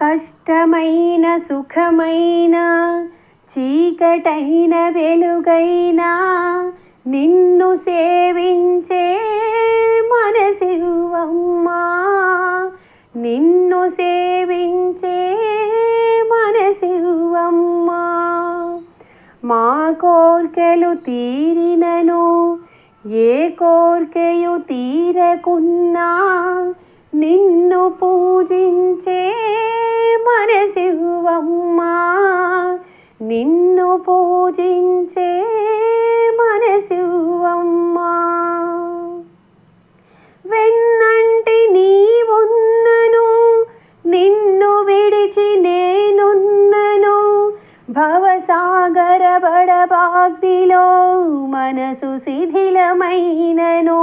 కష్టమైన సుఖమైన చీకటైన వెలుగైనా నిన్ను సేవించే మనసివ్వమ్మా నిన్ను సేవించే మనసివ్వమ్మా మా కోర్కెలు తీరినను ఏ కోర్కెయు తీరకున్నా నిన్ను పూజించ పూజించే మనసివ్వమ్మా వెన్నంటి నీవున్నను నిన్ను విడిచి నేనున్నను. భవసాగర బడబాగ్నిలో మనసు శిథిలమైనను.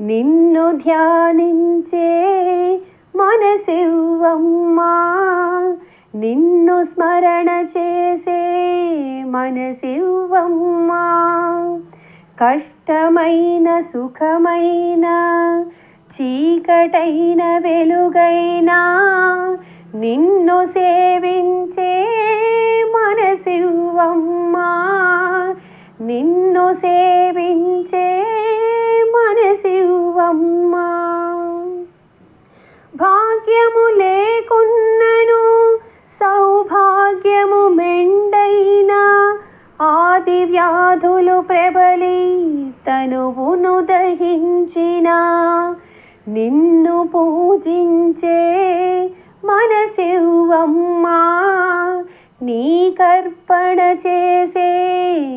నిన్ను ధ్యానించే మనసివ్వమ్మా నిన్ను స్మరణ చేసే మనసివ్వమ్మా. కష్టమైన సుఖమైన చీకటైన వెలుగైనా నిన్ను సేవించే మనసివ్వమ్మా. నిన్ను సేవించే మనసివ్వమ్మా. భాగ్యము లేకున్నను సౌభాగ్యము ఆది వ్యాధులు ప్రబలి తనువును దహించిన. నిన్ను పూజించే మనసివ్వమ్మా. నీ కర్పణ చేసే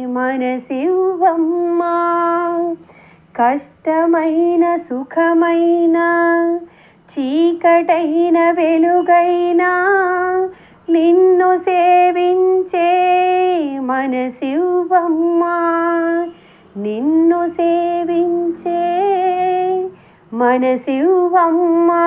మనసివ్వమ్మా. కష్టమైన సుఖమైన చీకటైన వెలుగైనా నిన్ను సేవించే మనసివ్వమ్మా నిన్ను సేవించే మనసివ్వమ్మా.